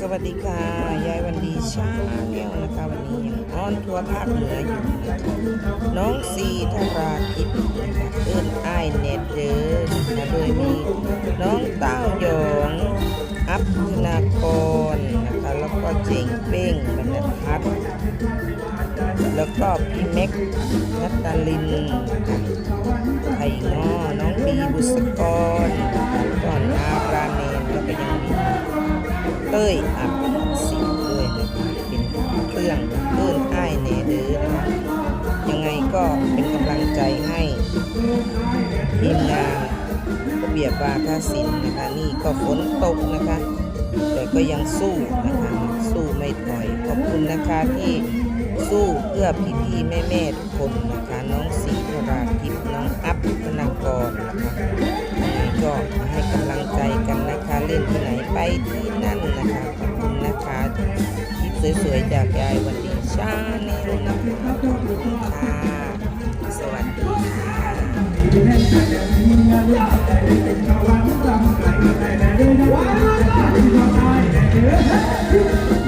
สวัสดีค่ะ ยายวันดีชาแนลนะคะวันนี้ออนทัวร์ภาคเหนืออยู่นะคะน้องซีธราทิพย์เอิ้นอ้ายเน็ตเดินนะโดยมีน้องเต้าหยองอัพธนากรนะคะแล้วก็เจงเป้งบรรทัศน์แล้วก็พี่เม็กนัตตาลินไข่งอน้องบีบุษกร ยอับสิงด้วยนะคะเป็นเครื่องเอิ้นอ้ายเนเดอนะคะยังไงก็เป็นกำลังใจให้ทีมงานระเบียบวาทศิลป์นะคะ นี่ก็ฝนตกนะคะ แต่ก็ยังสู้นะคะ สู้ไม่ถอยขอบคุณนะคะที่สู้เพื่อพี่ๆแม่ๆทุกคนนะคะ น้องสีธราทิพย์น้องอัพธนากรนะคะ คุณนะคะขอบคุณนะคะคลิปสวยๆจากยายวันดีชาแนลนะคะขอบคุณค่ะสวัสดีค่ะ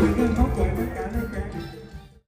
we can